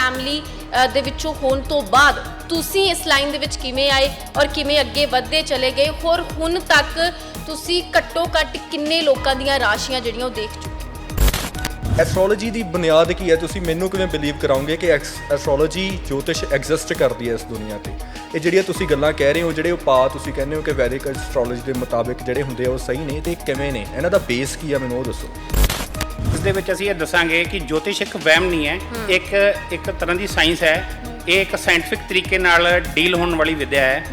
Family ਦੇ ਵਿੱਚੋਂ ਹੋਣ ਤੋਂ ਬਾਅਦ ਤੁਸੀਂ ਇਸ ਲਾਈਨ ਦੇ ਵਿੱਚ ਕਿਵੇਂ ਆਏ ਔਰ ਕਿਵੇਂ ਅੱਗੇ ਵਧਦੇ ਚਲੇ ਗਏ? ਹੋਰ ਹੁਣ ਤੱਕ ਤੁਸੀਂ ਘੱਟੋ ਘੱਟ ਕਿੰਨੇ ਲੋਕਾਂ ਦੀਆਂ ਰਾਸ਼ੀਆਂ ਜਿਹੜੀਆਂ ਉਹ ਦੇਖ ਚੁੱਕੇ ਐਸਟ੍ਰੋਲੋਜੀ ਦੀ ਬੁਨਿਆਦ ਕੀ ਹੈ? ਤੁਸੀਂ ਮੈਨੂੰ ਕਿਵੇਂ ਬਿਲੀਵ ਕਰਾਓਗੇ ਕਿ ਐਸਟ੍ਰੋਲੋਜੀ ਜੋਤਿਸ਼ ਐਗਜ਼ਿਸਟ ਕਰਦੀ ਹੈ ਇਸ ਦੁਨੀਆ ਤੇ? ਇਹ ਜਿਹੜੀਆਂ ਤੁਸੀਂ ਗੱਲਾਂ ਕਹਿ ਰਹੇ ਹੋ, ਜਿਹੜੇ ਉਪਾਅ ਤੁਸੀਂ ਕਹਿੰਦੇ ਹੋ ਕਿ ਵੈਦਿਕ ਐਸਟ੍ਰੋਲੋਜੀ ਦੇ ਮੁਤਾਬਿਕ ਜਿਹੜੇ ਹੁੰਦੇ ਆ ਉਹ ਸਹੀ ਨੇ ਤੇ ਕਿਵੇਂ ਨੇ? ਇਹਨਾਂ ਦਾ ਬੇਸ ਕੀ ਆ ਮੈਨੂੰ ਉਹ ਦੱਸੋ। ਇਸ ਦੇ ਵਿੱਚ ਅਸੀਂ ਇਹ ਦੱਸਾਂਗੇ ਕਿ ਜੋਤਿਸ਼ ਇੱਕ ਵਹਿਮ ਨਹੀਂ ਹੈ ਇੱਕ ਇੱਕ ਤਰ੍ਹਾਂ ਦੀ ਸਾਇੰਸ ਹੈ। ਇਹ ਇੱਕ ਸਾਇੰਟਿਫਿਕ ਤਰੀਕੇ ਨਾਲ ਡੀਲ ਹੋਣ ਵਾਲੀ ਵਿਦਿਆ ਹੈ।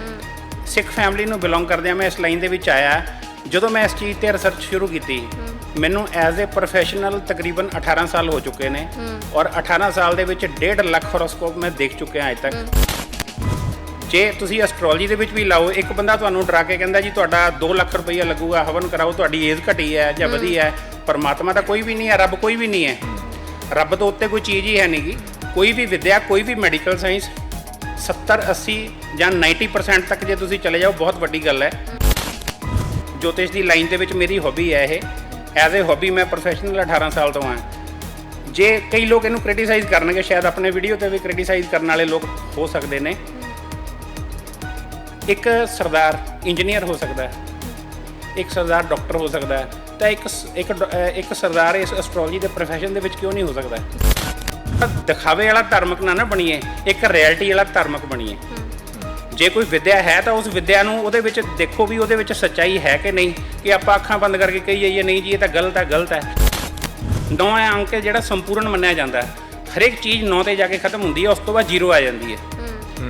ਸਿੱਖ ਫੈਮਿਲੀ ਨੂੰ ਬਿਲੋਂਗ ਕਰਦਿਆਂ ਮੈਂ ਇਸ ਲਾਈਨ ਦੇ ਵਿੱਚ ਆਇਆ। ਜਦੋਂ ਮੈਂ ਇਸ ਚੀਜ਼ ਤੇ ਰਿਸਰਚ ਸ਼ੁਰੂ ਕੀਤੀ ਮੈਨੂੰ ਐਜ਼ ਅ ਪ੍ਰੋਫੈਸ਼ਨਲ ਤਕਰੀਬਨ 18 ਸਾਲ ਹੋ ਚੁੱਕੇ ਨੇ। ਔਰ 18 ਸਾਲ ਦੇ ਵਿੱਚ 1.5 ਲੱਖ ਹੋਰੋਸਕੋਪ ਮੈਂ ਦੇਖ ਚੁੱਕਿਆ ਅੱਜ ਤੱਕ। ਜੇ ਤੁਸੀਂ ਐਸਟ੍ਰੋਲੋਜੀ ਦੇ ਵਿੱਚ ਵੀ ਲਾਓ ਇੱਕ ਬੰਦਾ ਤੁਹਾਨੂੰ ਡਰਾ ਕੇ ਕਹਿੰਦਾ ਜੀ ਤੁਹਾਡਾ 2 ਲੱਖ ਰੁਪਈਆ ਲੱਗੂਗਾ ਹਵਨ ਕਰਾਓ ਤੁਹਾਡੀ ਏਜ ਘਟੀ ਹੈ ਜਾਂ ਵਧੀ ਹੈ ਪਰਮਾਤਮਾ ਤਾਂ ਕੋਈ ਵੀ ਨਹੀਂ ਹੈ ਰੱਬ ਕੋਈ ਵੀ ਨਹੀਂ ਹੈ। ਰੱਬ ਤੋਂ ਉੱਤੇ ਕੋਈ ਚੀਜ਼ ਹੀ ਹੈ ਨਹੀਂਗੀ ਕੋਈ ਵੀ ਵਿਦਿਆ ਕੋਈ ਵੀ ਮੈਡੀਕਲ ਸਾਇੰਸ 70 80 ਜਾਂ 90% ਤੱਕ ਜੇ ਤੁਸੀਂ ਚਲੇ ਜਾਓ ਬਹੁਤ ਵੱਡੀ ਗੱਲ ਹੈ। ਜੋਤਿਸ਼ ਦੀ ਲਾਈਨ ਦੇ ਵਿੱਚ ਮੇਰੀ ਹੌਬੀ ਹੈ ਇਹ। ਐਜ਼ ਅ ਹੌਬੀ ਮੈਂ ਪ੍ਰੋਫੈਸ਼ਨਲ 18 ਸਾਲ ਤੋਂ ਹਾਂ। ਜੇ ਕਈ ਲੋਕ ਇਹਨੂੰ ਕ੍ਰਿਟਿਸਾਈਜ਼ ਕਰਨਗੇ ਸ਼ਾਇਦ ਆਪਣੇ ਵੀਡੀਓ ਤੇ ਵੀ ਕ੍ਰਿਟਿਸਾਈਜ਼ ਕਰਨ ਵਾਲੇ ਲੋਕ ਹੋ ਸਕਦੇ ਨੇ। ਇੱਕ ਸਰਦਾਰ ਇੰਜੀਨੀਅਰ ਹੋ ਸਕਦਾ ਹੈ ਇੱਕ ਸਰਦਾਰ ਡਾਕਟਰ ਹੋ ਸਕਦਾ ਹੈ ਤਾਂ ਇੱਕ ਇੱਕ ਇੱਕ ਸਰਦਾਰ ਇਸ ਐਸਟ੍ਰੋਲੋਜੀ ਦੇ profession ਦੇ ਵਿੱਚ ਕਿਉਂ ਨਹੀਂ ਹੋ ਸਕਦਾ? ਦਿਖਾਵੇ ਵਾਲਾ ਧਾਰਮਿਕ ਨਾ ਨਾ ਬਣੀਏ ਇੱਕ ਰਿਐਲਿਟੀ ਵਾਲਾ ਧਾਰਮਿਕ ਬਣੀਏ। ਜੇ ਕੋਈ ਵਿਦਿਆ ਹੈ ਤਾਂ ਉਸ ਵਿਦਿਆ ਨੂੰ ਉਹਦੇ ਵਿੱਚ ਦੇਖੋ ਵੀ ਉਹਦੇ ਵਿੱਚ ਸੱਚਾਈ ਹੈ ਕਿ ਨਹੀਂ ਕਿ ਆਪਾਂ ਅੱਖਾਂ ਬੰਦ ਕਰਕੇ ਕਹੀ ਜਾਈਏ ਨਹੀਂ ਜੀ ਇਹ ਤਾਂ ਗਲਤ ਹੈ ਗਲਤ ਹੈ। ਨੌ ਹੈ ਅੰਕ ਜਿਹੜਾ ਸੰਪੂਰਨ ਮੰਨਿਆ ਜਾਂਦਾ ਹੈ। ਹਰੇਕ ਚੀਜ਼ ਨੌ ਤੇ ਜਾ ਕੇ ਖਤਮ ਹੁੰਦੀ ਹੈ ਉਸ ਤੋਂ ਬਾਅਦ ਜ਼ੀਰੋ ਆ ਜਾਂਦੀ ਹੈ।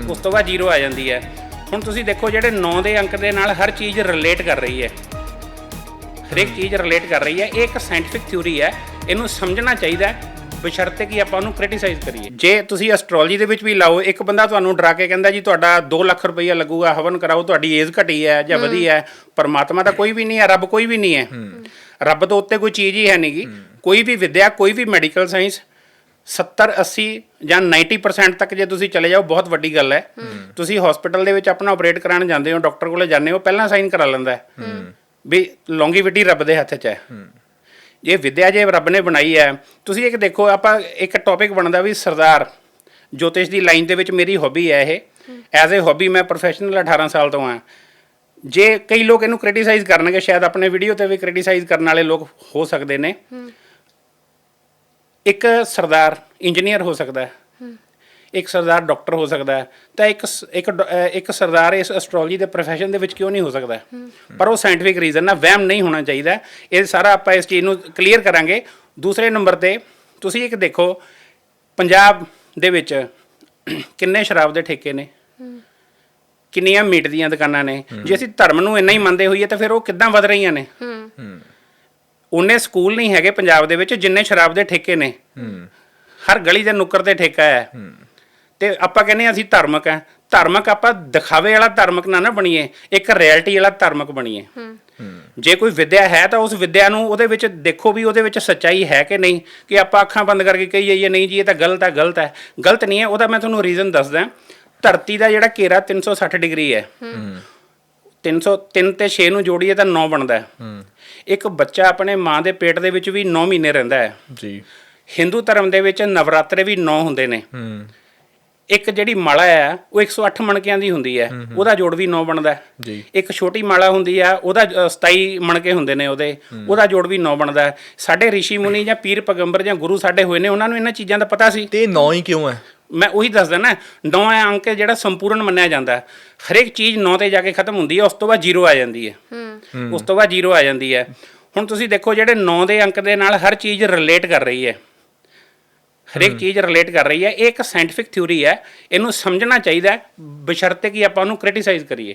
ਉਸ ਤੋਂ ਬਾਅਦ ਜ਼ੀਰੋ ਆ ਜਾਂਦੀ ਹੈ। ਹੁਣ ਤੁਸੀਂ ਦੇਖੋ ਜਿਹੜੇ 9 ਦੇ ਅੰਕ ਦੇ ਨਾਲ ਹਰ ਚੀਜ਼ ਰਿਲੇਟ ਕਰ ਰਹੀ ਹੈ। ਹਰੇਕ ਚੀਜ਼ ਰਿਲੇਟ ਕਰ ਰਹੀ ਹੈ। ਇਹ ਇੱਕ ਸਾਇੰਟਿਫਿਕ ਥਿਊਰੀ ਹੈ। ਇਹਨੂੰ ਸਮਝਣਾ ਚਾਹੀਦਾ ਬਸ਼ਰਤੇ ਕਿ ਆਪਾਂ ਉਹਨੂੰ ਕ੍ਰਿਟਿਸਾਈਜ਼ ਕਰੀਏ। ਜੇ ਤੁਸੀਂ ਐਸਟ੍ਰੋਲੋਜੀ ਦੇ ਵਿੱਚ ਵੀ ਲਾਓ ਇੱਕ ਬੰਦਾ ਤੁਹਾਨੂੰ ਡਰਾ ਕੇ ਕਹਿੰਦਾ ਜੀ ਤੁਹਾਡਾ 2 ਲੱਖ ਰੁਪਈਆ ਲੱਗੂਗਾ ਹਵਨ ਕਰਾਓ ਤੁਹਾਡੀ ਏਜ ਘਟੀ ਹੈ ਜਾਂ ਵਧੀ ਹੈ। ਪਰਮਾਤਮਾ ਤਾਂ ਕੋਈ ਵੀ ਨਹੀਂ ਹੈ ਰੱਬ ਕੋਈ ਵੀ ਨਹੀਂ ਹੈ। ਰੱਬ ਤੋਂ ਉੱਤੇ ਕੋਈ ਚੀਜ਼ ਹੀ ਹੈ ਨਹੀਂਗੀ ਕੋਈ ਵੀ ਵਿਦਿਆ ਕੋਈ ਵੀ ਮੈਡੀਕਲ ਸਾਇੰਸ 70 80 ਜਾਂ 90% ਤੱਕ ਜੇ ਤੁਸੀਂ ਚਲੇ ਜਾਓ ਬਹੁਤ ਵੱਡੀ ਗੱਲ ਹੈ। ਤੁਸੀਂ ਹਸਪੀਟਲ ਦੇ ਵਿੱਚ ਆਪਣਾ ਆਪਰੇਟ ਕਰਾਉਣ ਜਾਂਦੇ ਹੋ ਡਾਕਟਰ ਕੋਲੇ ਜਾਂਦੇ ਹੋ ਪਹਿਲਾਂ ਸਾਈਨ ਕਰਾ ਲੈਂਦਾ ਹੈ। ਵੀ ਲੌਂਗੀਵਿਟੀ ਰੱਬ ਦੇ ਹੱਥ 'ਚ ਹੈ। ਇਹ ਵਿਦਿਆ ਜੇ ਰੱਬ ਨੇ ਬਣਾਈ ਹੈ ਤੁਸੀਂ ਇੱਕ ਦੇਖੋ ਆਪਾਂ ਇੱਕ ਟੌਪਿਕ ਬਣਦਾ ਵੀ ਸਰਦਾਰ ਜੋਤਿਸ਼ ਦੀ ਲਾਈਨ ਦੇ ਵਿੱਚ ਮੇਰੀ ਹੌਬੀ ਹੈ ਇਹ। ਐਜ਼ ਅ ਹੌਬੀ ਮੈਂ ਪ੍ਰੋਫੈਸ਼ਨਲ 18 ਸਾਲ ਤੋਂ ਹਾਂ। ਜੇ ਕਈ ਲੋਕ ਇਹਨੂੰ ਕ੍ਰਿਟਿਸਾਈਜ਼ ਕਰਨਗੇ ਸ਼ਾਇਦ ਆਪਣੇ ਵੀਡੀਓ ਤੇ ਵੀ ਕ੍ਰਿਟਿਸਾਈਜ਼ ਕਰਨ ਵਾਲੇ ਲੋਕ ਹੋ ਸਕਦੇ ਨੇ। ਇੱਕ ਸਰਦਾਰ ਇੰਜੀਨੀਅਰ ਹੋ ਸਕਦਾ ਹੈ ਇੱਕ ਸਰਦਾਰ ਡਾਕਟਰ ਹੋ ਸਕਦਾ ਹੈ ਤਾਂ ਇੱਕ ਇੱਕ ਇੱਕ ਸਰਦਾਰ ਇਸ ਐਸਟ੍ਰੋਲੋਜੀ ਦੇ profession ਦੇ ਵਿੱਚ ਕਿਉਂ ਨਹੀਂ ਹੋ ਸਕਦਾ ਪਰ ਉਹ ਸਾਇੰਟਿਫਿਕ ਰੀਜ਼ਨ ਨਾਲ ਵਹਿਮ ਨਹੀਂ ਹੋਣਾ ਚਾਹੀਦਾ ਇਹ ਸਾਰਾ ਆਪਾਂ ਇਸ ਚੀਜ਼ ਨੂੰ ਕਲੀਅਰ ਕਰਾਂਗੇ। ਦੂਸਰੇ ਨੰਬਰ ਤੇ ਤੁਸੀਂ ਇੱਕ ਦੇਖੋ ਪੰਜਾਬ ਦੇ ਵਿੱਚ ਕਿੰਨੇ ਸ਼ਰਾਬ ਦੇ ਠੇਕੇ ਨੇ? ਕਿੰਨੀਆਂ ਮੀਟ ਦੀਆਂ ਦੁਕਾਨਾਂ ਨੇ? ਜੇ ਅਸੀਂ ਧਰਮ ਨੂੰ ਇੰਨਾ ਹੀ ਮੰਨਦੇ ਹੋਈਏ ਤਾਂ ਫਿਰ ਉਹ ਕਿੱਦਾਂ ਵਧ ਰਹੀਆਂ ਨੇ? ਉਹਨੇ ਸਕੂਲ ਨਹੀਂ ਹੈਗੇ ਪੰਜਾਬ ਦੇ ਵਿੱਚ ਜਿੰਨੇ ਸ਼ਰਾਬ ਦੇ ਠੇਕੇ ਨੇ। ਹਰ ਗਲੀ ਦੇ ਨੁੱਕਰ ਤੇ ਠੇਕਾ ਹੈ। ਤੇ ਆਪਾਂ ਕਹਿੰਦੇ ਅਸੀਂ ਧਾਰਮਿਕ ਹੈ। ਧਾਰਮਿਕ ਆਪਾਂ ਦਿਖਾਵੇ ਵਾਲਾ ਧਾਰਮਿਕ ਨਾ ਨਾ ਬਣੀਏ ਇੱਕ ਰਿਐਲਿਟੀ ਵਾਲਾ ਧਾਰਮਿਕ ਬਣੀਏ। ਜੇ ਕੋਈ ਵਿਦਿਆ ਹੈ ਤਾਂ ਉਸ ਵਿਦਿਆ ਨੂੰ ਉਹਦੇ ਵਿੱਚ ਦੇਖੋ ਵੀ ਉਹਦੇ ਵਿੱਚ ਸੱਚਾਈ ਹੈ ਕਿ ਨਹੀਂ ਕਿ ਆਪਾਂ ਅੱਖਾਂ ਬੰਦ ਕਰਕੇ ਕਹੀ ਜਾਈਏ ਨਹੀਂ ਜੀ ਇਹ ਤਾਂ ਗਲਤ ਹੈ ਗਲਤ ਹੈ। ਗਲਤ ਨਹੀਂ ਹੈ ਉਹਦਾ ਮੈਂ ਤੁਹਾਨੂੰ ਰੀਜ਼ਨ ਦੱਸਦਾ। ਧਰਤੀ ਦਾ ਜਿਹੜਾ ਘੇਰਾ 360 ਡਿਗਰੀ ਹੈ। 300 3 ਤੇ 6 ਨੂੰ ਜੋੜੀਏ ਤਾਂ 9 ਬਣਦਾ ਹੈ। ਇੱਕ ਬੱਚਾ ਆਪਣੇ ਮਾਂ ਦੇ ਪੇਟ ਦੇ ਵਿੱਚ ਵੀ 9 ਮਹੀਨੇ ਰਹਿੰਦਾ ਹੈ। ਜੀ। ਹਿੰਦੂ ਧਰਮ ਦੇ ਵਿੱਚ ਨਵਰਾਤਰੇ ਵੀ 9 ਹੁੰਦੇ ਨੇ। ਹੂੰ। ਇੱਕ ਜਿਹੜੀ ਮਾਲਾ ਹੈ ਉਹ 108 ਮਣਕਿਆਂ ਦੀ ਹੁੰਦੀ ਹੈ। ਉਹਦਾ ਜੋੜ ਵੀ 9 ਬਣਦਾ ਹੈ। ਜੀ। ਇੱਕ ਛੋਟੀ ਮਾਲਾ ਹੁੰਦੀ ਆ ਉਹਦਾ ਅ, 27 ਮਣਕੇ ਹੁੰਦੇ ਨੇ ਉਹਦੇ। ਉਹਦਾ ਜੋੜ ਵੀ 9 ਬਣਦਾ ਹੈ। ਸਾਡੇ ઋષਿ ਮੁਨੀ ਜਾਂ ਪੀਰ ਪੈਗੰਬਰ ਜਾਂ ਗੁਰੂ ਸਾਡੇ ਹੋਏ ਨੇ ਉਹਨਾਂ ਨੂੰ ਇਹਨਾਂ ਚੀਜ਼ਾਂ ਦਾ ਪਤਾ ਸੀ। ਤੇ ਇਹ ਨੌ ਹੀ ਕਿਉਂ ਹੈ? ਮੈਂ ਉਹੀ ਦੱਸਦਾ ਨਾ ਨੌਂ ਹੈ ਅੰਕ ਜਿਹੜਾ ਸੰਪੂਰਨ ਮੰਨਿਆ ਜਾਂਦਾ ਹੈ। ਹਰੇਕ ਚੀਜ਼ 9 ਤੇ ਜਾ ਕੇ ਖਤਮ ਹੁੰਦੀ ਹੈ ਉਸ ਤੋਂ ਬਾਅਦ ਜ਼ੀਰੋ ਆ ਜਾਂਦੀ ਹੈ। ਉਸ ਤੋਂ ਬਾਅਦ ਜ਼ੀਰੋ ਆ ਜਾਂਦੀ ਹੈ। ਹੁਣ ਤੁਸੀਂ ਦੇਖੋ ਜਿਹੜੇ 9 ਦੇ ਅੰਕ ਦੇ ਨਾਲ ਹਰ ਚੀਜ਼ ਰਿਲੇਟ ਕਰ ਰਹੀ ਹੈ। ਹਰੇਕ ਚੀਜ਼ ਰਿਲੇਟ ਕਰ ਰਹੀ ਹੈ। ਇਹ ਇੱਕ ਸਾਇੰਟਿਫਿਕ ਥਿਊਰੀ ਹੈ। ਇਹਨੂੰ ਸਮਝਣਾ ਚਾਹੀਦਾ ਹੈ। ਬਸ਼ਰਤੇ ਕਿ ਆਪਾਂ ਉਹਨੂੰ ਕ੍ਰਿਟਿਸਾਈਜ਼ ਕਰੀਏ।